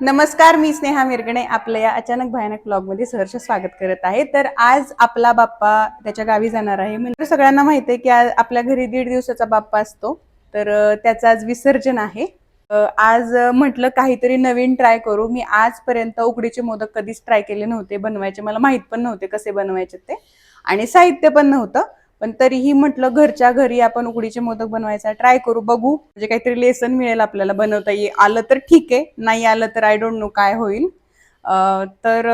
नमस्कार मी स्नेहा मिरगणे आपल्या या अचानक भयानक ब्लॉगमध्ये सहर्ष स्वागत करत आहे. तर आज आपला बाप्पा त्याच्या गावी जाणार आहे. म्हणजे सगळ्यांना माहिती आहे की आज आपल्या घरी दीड दिवसाचा बाप्पा असतो. तर त्याचं आज विसर्जन आहे. आज म्हटलं काहीतरी नवीन ट्राय करू. मी आजपर्यंत उकडीचे मोदक कधीच ट्राय केले नव्हते. बनवायचे मला माहीत पण नव्हते कसे बनवायचे ते. आणि साहित्य पण नव्हतं. पण तरीही म्हटलं घरच्या घरी आपण उकडीचे मोदक बनवायचा ट्राय करू बघू. म्हणजे काहीतरी लेसन मिळेल आपल्याला बनवता ये आलं तर ठीक आहे नाही आलं तर आय डोंट नो काय होईल. तर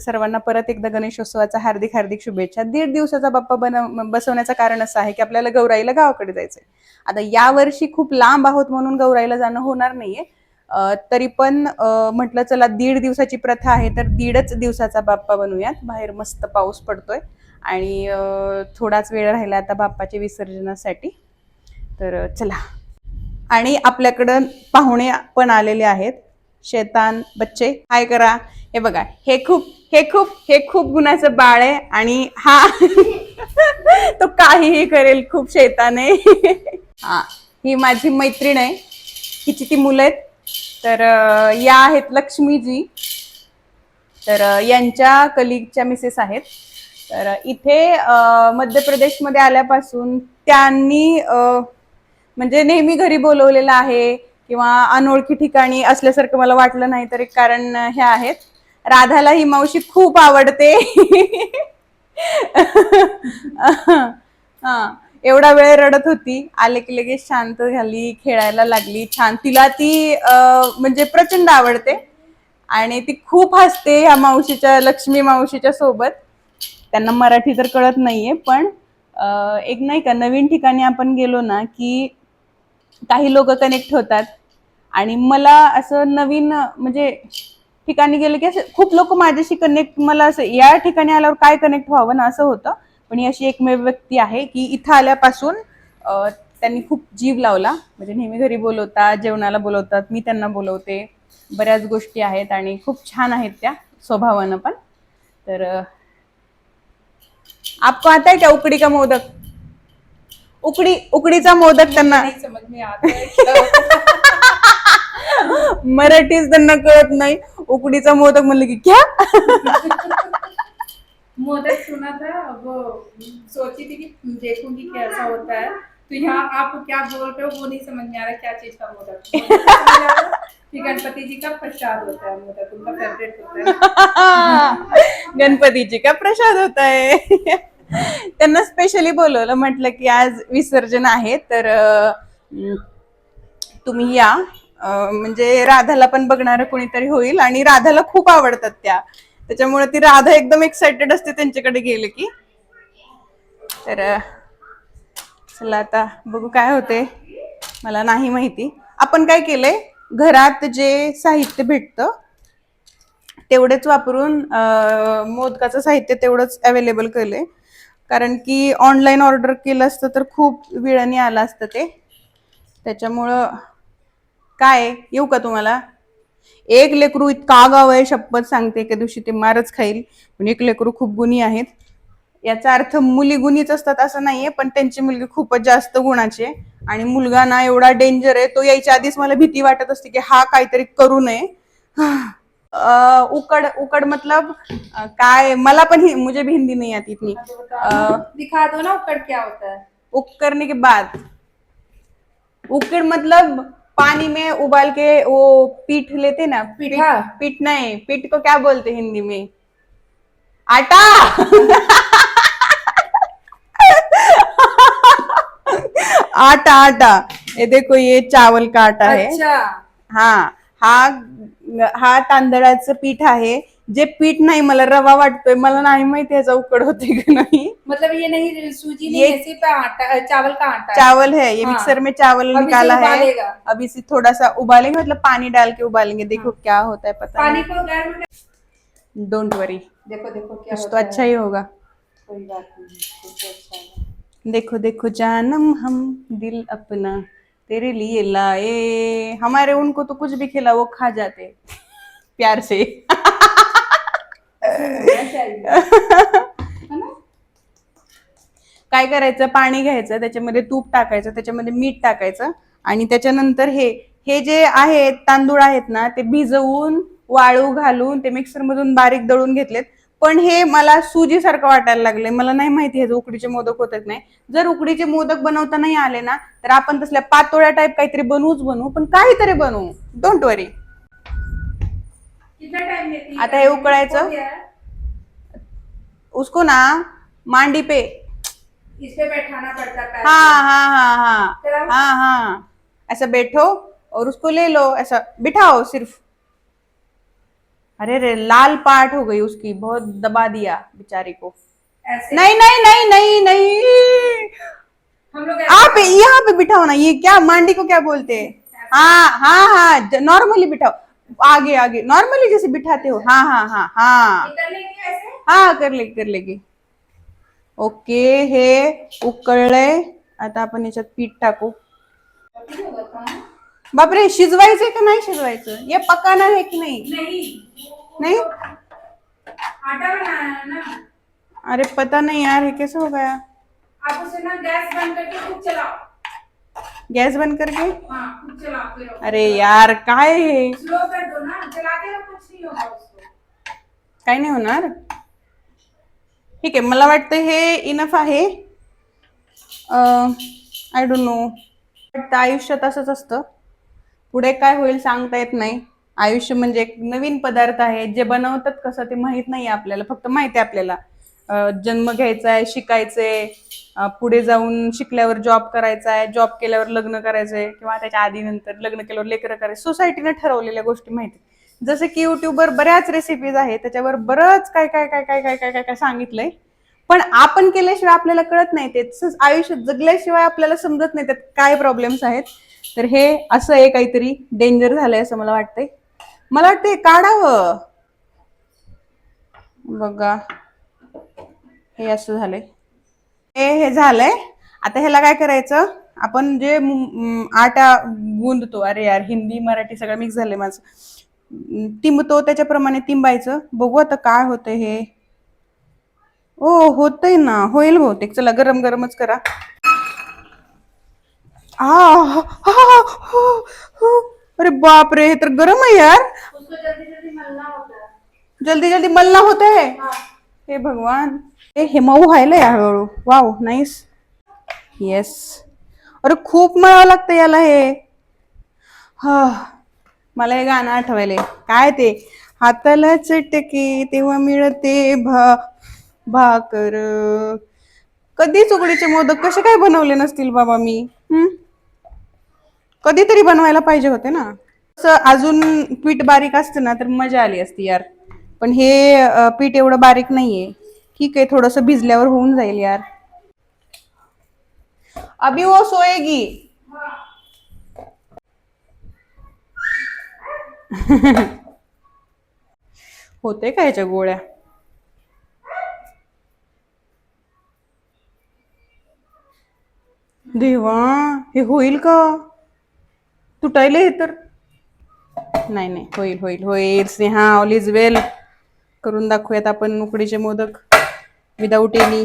सर्वांना परत एकदा गणेशोत्सवाचा हार्दिक हार्दिक शुभेच्छा. दीड दिवसाचा बाप्पा बनव बसवण्याचं कारण असं आहे की आपल्याला गौराईला गावाकडे जायचंय. आता यावर्षी खूप लांब आहोत म्हणून गौराईला जाणं होणार नाहीये. तरी पण म्हटलं चला दीड दिवसाची प्रथा आहे तर दीडच दिवसाचा बाप्पा बनवूयात बाहेर मस्त पाऊस पडतोय. आणि थोडाच वेळ राहिला आता बाप्पाच्या विसर्जनासाठी. तर चला. आणि आपल्याकडं पाहुणे पण आलेले आहेत. शेतान बच्चे हाय करा? हे बघा हे खूप हे खूप हे खूप गुणाचं बाळ आहे आणि हा तो काहीही करेल खूप शेतान. आहे हा ही माझी मैत्रीण आहे. तिची ती मुलं आहेत. तर या आहेत लक्ष्मीजी. तर यांच्या कलिगच्या मिसेस आहेत. तर इथे मध्य प्रदेशमध्ये आल्यापासून त्यांनी म्हणजे नेहमी घरी बोलवलेलं आहे किंवा अनोळखी ठिकाणी असल्यासारखं मला वाटलं नाही तर एक कारण हे आहेत. राधाला ही मावशी खूप आवडते. हा एवढा वेळ रडत होती. आले की लगेच शांत झाली खेळायला लागली. छान तिला ती म्हणजे प्रचंड आवडते. आणि ती खूप हसते ह्या मावशीच्या लक्ष्मी मावशीच्या सोबत. त्यांना मराठी तर कळत नाहीये पण एक नाही का नवीन ठिकाणी आपण गेलो ना की काही लोक कनेक्ट होतात. आणि मला असं नवीन म्हणजे ठिकाणी गेले की असं खूप लोक माझ्याशी कनेक्ट मला असं या ठिकाणी आल्यावर काय कनेक्ट व्हावं ना असं होतं. पण ही अशी एकमेव व्यक्ती आहे की इथं आल्यापासून त्यांनी खूप जीव लावला. म्हणजे नेहमी घरी बोलवतात जेवणाला बोलवतात मी त्यांना बोलवते. बऱ्याच गोष्टी आहेत आणि खूप छान आहेत त्या स्वभावानं पण. तर आपको आता है क्या उकडी का मोदक? उकडी उकडीचा मोदक त्यांना. नहीं समझ में है मराठीच त्यांना कळत नाही. उकडीचा मोदक म्हणलं की क्या? है। मोदक सुना था वो सोची थी कि देखूंगी कैसा होता है। तो यहाँ आप क्या बोल रहे हो वो नहीं समझ में आ रहा क्या चीज का मोदक। है गणपति जी का प्रसाद होता है मोदक उनका फेवरेट होता है। गणपतीची का प्रसाद होत आहे त्यांना स्पेशली बोलवलं म्हटलं की आज विसर्जन आहे तर तुम्ही या. म्हणजे राधाला पण बघणार कोणीतरी होईल आणि राधाला खूप आवडतात त्या. त्याच्यामुळे ती राधा एकदम एक्सायटेड असते त्यांच्याकडे गेले की. तर चला आता बघू काय होते. मला नाही माहिती. आपण काय केलंय? घरात जे साहित्य भेटतं तेवढेच वापरून मोदकाचं साहित्य तेवढंच अवेलेबल केलंय. कारण की ऑनलाईन ऑर्डर केलं असतं तर खूप वेळाने आलं असतं ते. त्याच्यामुळं काय येऊ का तुम्हाला? एक लेकरू इतका गाव आहे शपथ सांगते एका दिवशी ते मारच खाईल. पण एक लेकरू खूप गुणी आहेत. याचा अर्थ मुली गुणीच असतात असं नाहीये पण त्यांची मुलगी खूपच जास्त गुणाची आहे. आणि मुलगा ना एवढा डेंजर आहे तो यायच्या आधीच मला भीती वाटत असते की हा काहीतरी करू नये. उकड उकड मतलब काय मला पण हि, मुझे भी हिंदी नहीं आती इतनी। दिखा दो ना उकड़ क्या होता है. उक करने के बाद उकड़ मतलब पानी में उबाल के वो पीठ लेते ना पीठ पीठा? पीठ नहीं पीठ को क्या बोलते हिंदी में? आटा! आटा आटा। ये देखो ये चावल का आटा है। अच्छा। हाँ हा हा तांदळाचं पीठ आहे. जे पीठ नाही मला रवा वाटतोय. मला नाही माहिती याचा उकड होते का नाही. मतलब ये नहीं सूजी नहीं ये- सिर्फ आटा चावल का आटा। चावल है. ये हाँ। मिक्सर में चावल निकाला है। उबालेगा। अभी से थोड़ा सा उबालेंगे मतलब पानी डाल के उबालेंगे। देखो क्या होता है पता पानी को डोंट वरी देखो देखो क्या कुछ तो अच्छा है। होगा। कोई बात नहीं देखो देखो जानम हम दिल अपना। तेरे लिए लाए। हमारे उनको तो कुछ भी खिला वो खा जाते। प्यार से। काय करायचं? पाणी घ्यायचं त्याच्यामध्ये तूप टाकायचं त्याच्यामध्ये मीठ टाकायचं आणि त्याच्यानंतर हे हे जे आहेत तांदूळ आहेत ना ते भिजवून वाळू घालून ते मिक्सर मधून बारीक दळून घेतलेत. पण हे मला सुजी सारखं वाटायला लागले मला नाही माहिती हे उकडीचे मोदक होतात नाही. जर उकडीचे मोदक बनवता नाही आले ना तर आपण तसल्या पातोळ्या टाईप काहीतरी बनवूच बनवू पण काहीतरी बनवू डोंट वरी आता हे उकळायचं. उसको ना मांडी पे. बैठाना पड़ता है पैर हाँ हाँ हाँ. हाँ हाँ हाँ. ऐसा बैठो और उसको ले लो. ऐसा बिठाओ सिर्फ. अरे रे लाल पार्ट हो गई उसकी बहुत दबा दिया बेचारी को। नहीं नहीं नहीं नहीं नहीं। हम लोग आप यहाँ पे बिठाओ ना ये क्या मांडी को क्या बोलते हैं? हाँ हाँ हाँ नॉर्मली बिठाओ। आगे आगे नॉर्मली जैसे बिठाते हो। हाँ हाँ हाँ हाँ। कर लेंगे ऐसे? हा कर लेगी कर लेगी। ओके हे उकळलंय आता आपण याच्यात पीठ टाकू? बापरे शिजवायचंय का नाही शिजवायचं? ये पकाना है की नाही? नहीं. नहीं? आटा बनाना है ना. अरे पता नहीं यार ये कैसे हो गया? आप उसे ना गैस बंद करके खूब चलाओ गॅस बंद करके हाँ खूब चलाते रहो अरे यार काय हे? स्लो कर दो ना. चलाते रहो कुछ नहीं होगा उसको. काय नाही होणार. ठीक आहे मला वाटतं हे इनफ आहे. आय डोंट नो वाटतं आयुष्यात असंच असतं. पुढे काय होईल सांगता येत नाही. आयुष्य म्हणजे एक नवीन पदार्थ आहे. जे बनवतात कसं ते माहीत नाही आपल्याला. फक्त माहिती आहे आपल्याला. जन्म घ्यायचा आहे शिकायचंय पुढे जाऊन शिकल्यावर जॉब करायचा आहे जॉब केल्यावर लग्न करायचंय. किंवा त्याच्या आधी नंतर लग्न केल्यावर लेकरं करायचं सोसायटीने ठरवलेल्या गोष्टी माहिती जसं की युट्यूबवर बऱ्याच रेसिपीज आहेत. त्याच्यावर बरंच काय काय काय काय काय काय काय काय सांगितलंय. पण आपण केल्याशिवाय आपल्याला कळत नाही. ते आयुष्य जगल्याशिवाय आपल्याला समजत नाही त्यात काय प्रॉब्लेम्स आहेत. तर हे असं आहे काहीतरी डेंजर झालंय असं मला वाटतंय. मला वाटते काढावं. बघा. हे असं झालंय. हे हे झालंय. आता ह्याला काय करायचं? आपण जे आटा गुंदतो. अरे यार हिंदी मराठी सगळं मिक्स झालंय माझं. तिंबतो त्याच्याप्रमाणे तिंबायचं. बघू आता काय होतंय हे. ओ होतंय ना. होईल बहुतेक. चला गरम गरमच करा. आ, हा, हा, हो, हो. अरे बाप रे हे तर गरम आहे यार. उसको जल्दी जल्दी मलना होता है जल्दी जल्दी मलना होत आहे हे भगवान. हे हेमाऊ व्हायला या हळूहळू. वाव नाईस येस अरे खूप मळावं लागतं याला हे. हा मला हे गाणं आठवायला काय ते? हाताला चटके तेव्हा मिळते भा भाकर. कधीच उकडीचे मोदक कसे काय बनवले नसतील बाबा मी? हम्म कधीतरी बनवायला पाहिजे होते ना. असं अजून पीठ बारीक असतं ना तर मजा आली असती यार. पण हे पीठ एवढं बारीक नाहीये. ठीक आहे थोडस भिजल्यावर होऊन जाईल यार. अभी वो सोएगी होते का ह्याच्या गोळ्या? देवा हे होईल का? तुटायले हे तर? नाही नाही. होईल होईल होईल. स्नेहा ऑल इज वेल करून दाखवूयात आपण उकडीचे मोदक. विदाऊट एनी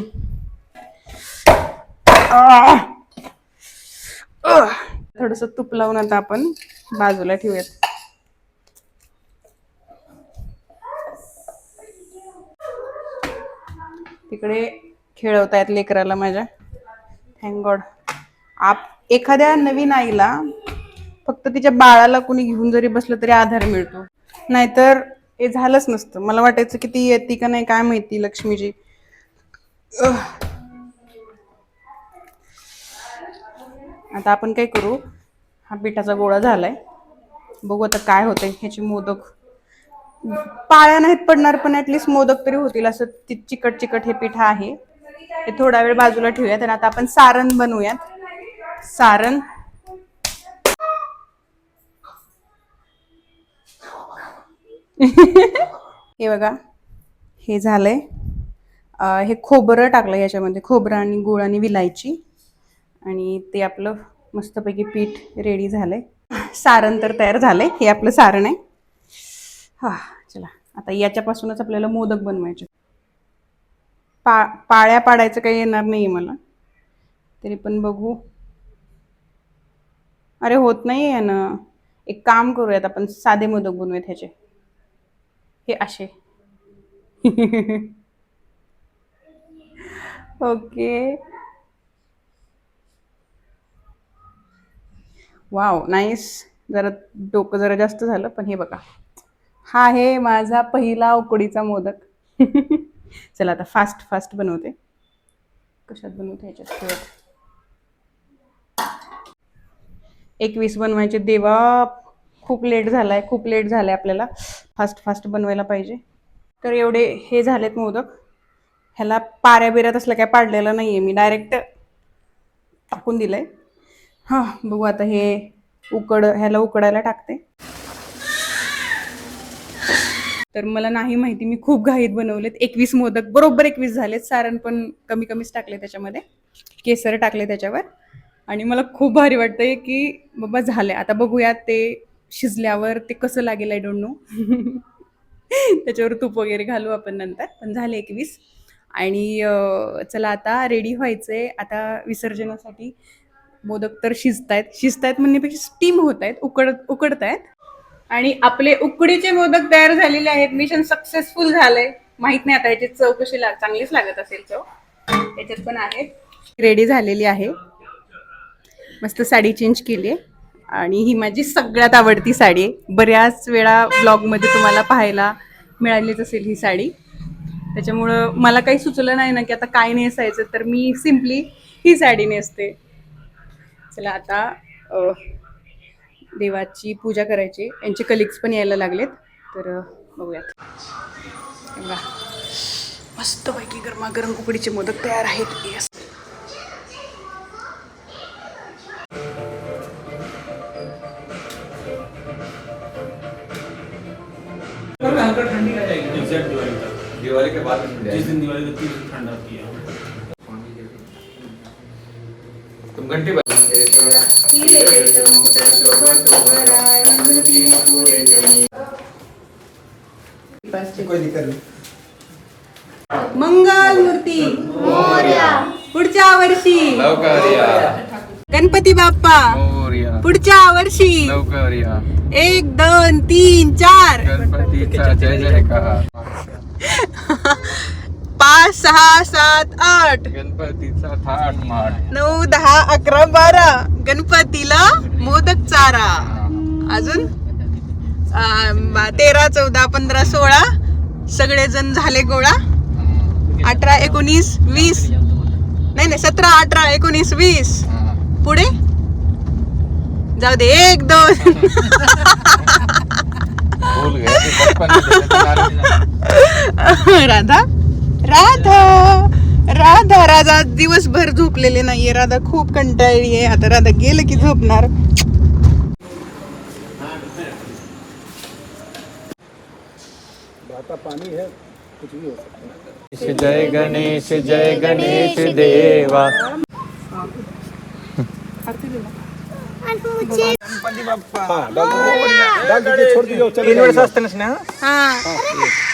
थोडस तूप लावून आता आपण बाजूला ठेवूयात. तिकडे खेळवतायत लेकराला माझ्या. थँक गॉड आप एखाद्या नवीन आईला फक्त तिच्या बाळाला कोणी घेऊन जरी बसलं तरी आधार मिळतो. नाहीतर हे झालंच नसतं. मला वाटायचं की ती येते का नाही काय माहिती लक्ष्मीजी. आता आपण काय करू? हा पिठाचा गोळा झालाय. बघू आता काय होतंय ह्याची मोदक. पाळ्या नाहीत पडणार पण ऍटलिस्ट मोदक तरी होतील. असं चिकट चिकट हे पिठ आहे. हे थोडा वेळ बाजूला ठेवूयात आणि आता आपण सारण बनवूयात. सारण हे बघा हे झालंय. हे खोबरं टाकलं याच्यामध्ये खोबरं आणि गुळ आणि विलायची. आणि ते आपलं मस्तपैकी पीठ रेडी झालंय. सारण तर तयार झालंय हे आपलं सारण आहे. हा चला. आता याच्यापासूनच आपल्याला मोदक बनवायचे. पा पाळ्या पाडायचं काही येणार नाही मला. तरी पण बघू. अरे होत नाही आहे ना एक काम करूयात आपण साधे मोदक बनवूयात ह्याचे. हे असे ओके. Wow nice. जरा डोकं जरा जास्त झालं पण हे बघा. हा आहे माझा पहिला उकडीचा मोदक. चला आता फास्ट फास्ट बनवते. कशात बनवते ह्याच्यात? ठेवत. एकवीस बनवायचे देवा. खूप लेट झालाय खूप लेट झालाय आपल्याला. फास्ट फास्ट बनवायला पाहिजे. तर एवढे हे झालेत मोदक. ह्याला पाऱ्या बिऱ्यात असलं काय पाडलेलं नाही आहे मी डायरेक्ट टाकून दिलंय. हां बघू आता हे उकड ह्याला उकडायला टाकते. तर मला नाही माहिती मी खूप घाईत बनवलेत. एकवीस मोदक बरोबर एकवीस झालेत. सारण पण कमी कमीच टाकले त्याच्यामध्ये. केसर टाकले त्याच्यावर. आणि मला खूप भारी वाटतंय की बाबा झालंय आता बघूयात ते शिजल्यावर ते कसं लागेल आय डोंट नो त्याच्यावर तूप वगैरे घालू आपण नंतर पण झाले एकवीस. आणि चला आता रेडी व्हायचंय. आता विसर्जनासाठी मोदक तर शिजतायत. शिजतायत म्हणण्यापेक्षा स्टीम होत आहेत उकड उकडत आहेत आणि आपले उकडीचे मोदक तयार झालेले आहेत. मिशन सक्सेसफुल झालंय. माहीत नाही आता याची चव कशी लाग चांगलीच लागत असेल चव. याच्यात पण आहेत. रेडी झालेली आहे. मस्त साडी चेंज केली आहे आणि ही माझी सगळ्यात आवडती साडी आहे. बऱ्याच वेळा ब्लॉगमध्ये तुम्हाला पाहायला मिळालीच असेल ही साडी. त्याच्यामुळं मला काही सुचलं नाही ना की आता काय नेसायचं तर मी सिम्पली ही साडी नेसते. चला आता देवाची पूजा करायची. यांचे कलिग्स पण यायला लागलेत तर बघूयात. हे मस्तपैकी गरमागरम उकडीचे मोदक तयार आहेत. येस दिवाली के बाद जिस दिन दिवाली होती है ठंड आती है। तुम घंटी बजा कोई दिक्कत नहीं। मंगल मूर्ती। पुढच्या वर्षी। गणपती बाप्पा। मोरया। पुढच्या वर्षी। एक दोन तीन चार। गणपतीचा जय जयकार। पाच सहा सात आठ. गणपतीचा थाट माट नऊ दहा अकरा बारा. गणपतीला मोदक चारा. अजून? अं, बा- तेरा चौदा पंधरा सोळा. सगळेजण झाले गोळा. अठरा एकोणीस वीस. नाही नाही सतरा अठरा एकोणीस वीस. पुढे? जाऊ दे एक दोन. राधा? राधा! राधा राधा दिवसभर झोपलेले नाहीये. राधा खूप कंटाळली आहे. आता राधा गेलं की झोपणार. जय गणेश जय गणेश देवा. असतं ना हा.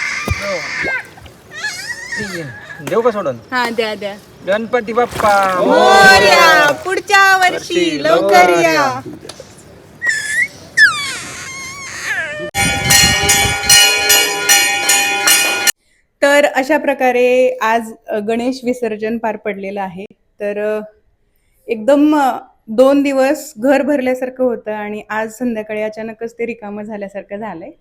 देऊ का सोडून? हा द्या द्या. गणपती बाप्पा. मोरया पुढच्या वर्षी लवकर या. तर अशा प्रकारे आज गणेश विसर्जन पार पडलेलं आहे. तर एकदम दोन दिवस घर भरल्यासारखं होतं आणि आज संध्याकाळी अचानकच ते रिकामं झाल्यासारखं झालंय.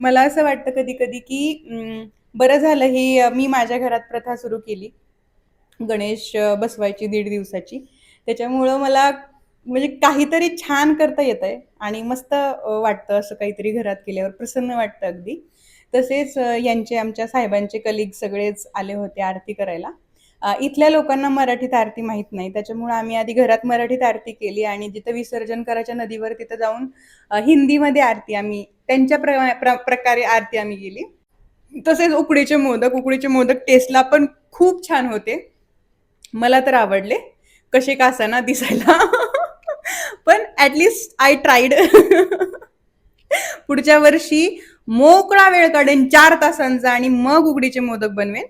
मला असं वाटतं कधी कधी की बरं झालं ही मी माझ्या घरात प्रथा सुरू केली. गणेश बसवायची दीड दिवसाची. त्याच्यामुळं मला म्हणजे काहीतरी छान करता येत आहे आणि मस्त वाटतं असं काहीतरी घरात केल्यावर प्रसन्न वाटतं अगदी. तसेच यांचे आमच्या साहेबांचे कलिग सगळेच आले होते आरती करायला. इथल्या लोकांना मराठीत आरती माहीत नाही. त्याच्यामुळे आम्ही आधी घरात मराठीत आरती केली आणि जिथं विसर्जन करायच्या नदीवर तिथं जाऊन हिंदीमध्ये आरती आम्ही त्यांच्या प्र प्र- प्रकारे आरती आम्ही केली. तसेच उकडीचे मोदक उकडीचे मोदक टेस्टला पण खूप छान होते. मला तर आवडले. कसे का असाना दिसायला. पण ॲटलिस्ट आय ट्राईड पुढच्या वर्षी मोकळा वेळ काढेन चार तासांचा आणि मग उकडीचे मोदक बनवेन.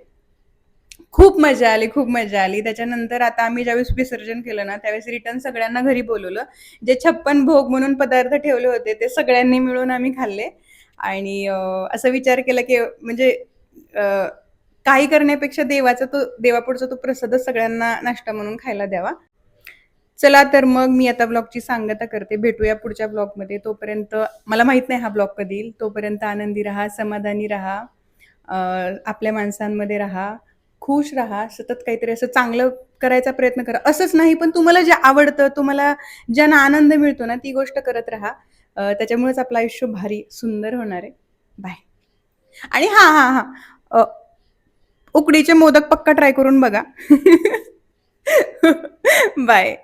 खूप मजा आली खूप मजा आली. त्याच्यानंतर आता आम्ही ज्यावेळेस विसर्जन केलं ना त्यावेळेस रिटर्न सगळ्यांना घरी बोलवलं. जे छप्पन भोग म्हणून पदार्थ ठेवले होते ते सगळ्यांनी मिळून आम्ही खाल्ले. आणि असं विचार केला की म्हणजे काही करण्यापेक्षा देवाचा तो देवापुढचा तो प्रसादच सगळ्यांना नाश्ता म्हणून खायला द्यावा. चला तर मग मी आता ब्लॉगची सांगता करते. भेटूया पुढच्या ब्लॉगमध्ये तोपर्यंत मला माहीत नाही हा ब्लॉग कधी येईल. तोपर्यंत आनंदी राहा समाधानी राहा. आपल्या माणसांमध्ये राहा. खुश राहा सतत काहीतरी असं चांगलं करायचा प्रयत्न करा. असंच नाही पण तुम्हाला जे आवडतं तुम्हाला ज्यांना आनंद मिळतो ना ती गोष्ट करत राहा. त्याच्यामुळेच आपलं आयुष्य भारी सुंदर होणार आहे. बाय आणि हां हां हां. उकडीचे मोदक पक्का ट्राय करून बघा. बाय